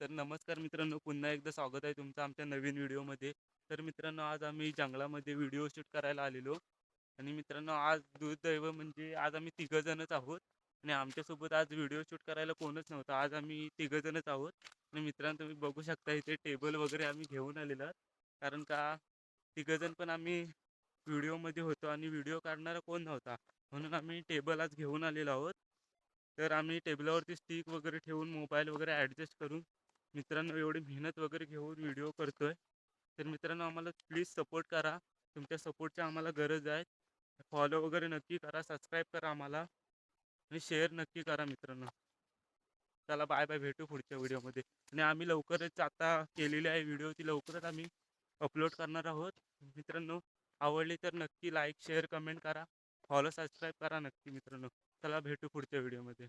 तर नमस्कार मित्रांनो पुन्हा एकदा स्वागत आहे तुमचं आमच्या नवीन व्हिडिओमध्ये. तर मित्रांनो आज आम्ही जंगलामध्ये व्हिडिओ शूट करायला आलेलो. आणि मित्रांनो आज दुर्दैव म्हणजे आज आम्ही तिघंजणच आहोत. आणि आमच्यासोबत आज व्हिडिओ शूट करायला कोणच नव्हतं. आज आम्ही तिघंजणच आहोत. आणि मित्रांनो तुम्ही बघू शकता इथे टेबल वगैरे आम्ही घेऊन आलेलो आहोत. कारण का तिघजण पण आम्ही व्हिडिओमध्ये होतो आणि व्हिडिओ काढणारा कोण नव्हता. म्हणून आम्ही टेबल आज घेऊन आलेलो आहोत. तर आम्ही टेबलावरती स्टिक वगैरे ठेवून मोबाईल वगैरे ॲडजस्ट करून मित्रांनो एवढी मेहनत वगैरे घेऊन व्हिडिओ करतोय. तर मित्रांनो आम्हाला प्लीज सपोर्ट करा. तुमच्या सपोर्टची आम्हाला गरज आहे. फॉलो वगैरे नक्की करा. सबस्क्राईब करा आम्हाला. आणि शेअर नक्की करा मित्रांनो. चला बाय बाय भेटू पुढच्या व्हिडिओमध्ये आणि आम्ही लवकरच आता केलेली आहे व्हिडिओ ती लवकरच आम्ही अपलोड करणार आहोत. मित्रांनो आवडली तर नक्की लाईक शेअर कमेंट करा. फॉलो सबस्क्राईब करा नक्की मित्रांनो. चला भेटू पुढच्या व्हिडिओमध्ये